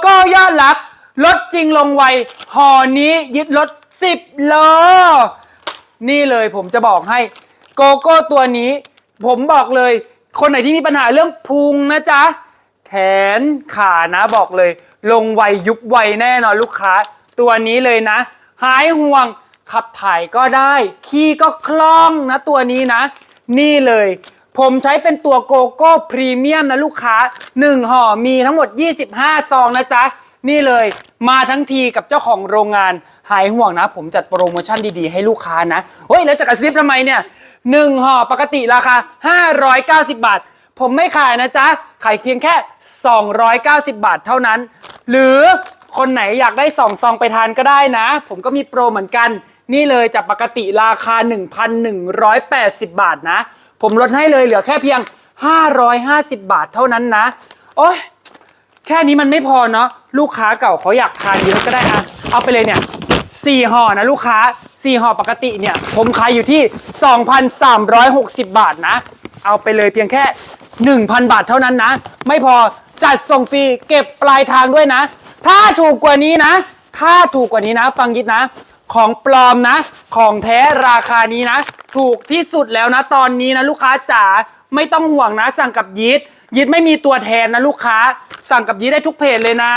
โก้ยอดรักลดจริงลงไวห่อนี้ยึดรถ10โลนี่เลยผมจะบอกให้โกโก้ตัวนี้ ผมบอกเลย คนไหนที่มีปัญหาเรื่องพุงนะจ๊ะแขนขานะบอกเลย ลงไวยุบไวแน่นอนลูกค้า ตัวนี้เลยนะ หายห่วงขับถ่ายก็ได้ ขี้ก็คล่องนะตัวนี้นะ นี่เลย ผมใช้เป็นตัวโกโก้พรีเมียมนะลูกค้า 1 ห่อมีทั้งหมด 25 ซองนะจ๊ะ นี่เลยมาทั้งทีกับเจ้าของโรงงานหายห่วงนะ ผมจัดโปรโมชั่นดีๆ ให้ลูกค้านะ เฮ้ย แล้วจะกระซิบทำไมเนี่ยหนึ่งห่อปกติราคา 590 บาท ผมไม่ขายนะจ๊ะ ขายเพียงแค่ 290 บาทเท่านั้น หรือคนไหนอยากได้สองซองไปทานก็ได้นะ ผมก็มีโปรเหมือนกัน นี่เลยจากปกติราคา 1,180 บาทนะ ผมลดให้เลยเหลือแค่เพียง 550 บาทเท่านั้นนะ โอ๊ยแค่นี้มันไม่พอเนาะลูกค้าเก่าเขาอยากทานเยอะก็ได้อะเอาไปเลยเนี่ยสี่ห่อนะลูกค้าสี่ห่อปกติเนี่ย ผมขายอยู่ที่ 2,360 บาทนะ เอาไปเลยเพียงแค่ 1,000 บาทเท่านั้นนะ ไม่พอจัดส่งฟรีเก็บปลายทางด้วยนะ ถ้าถูกกว่านี้นะ ถ้าถูกกว่านี้นะ ฟังยิดนะ ของปลอมนะ ของแท้ราคานี้นะ ถูกที่สุดแล้วนะตอนนี้นะลูกค้าจ๋าไม่ต้องห่วงนะสั่งกับยิดยิดไม่มีตัวแทนนะลูกค้า สั่งกับยิดได้ทุกเพจเลยนะ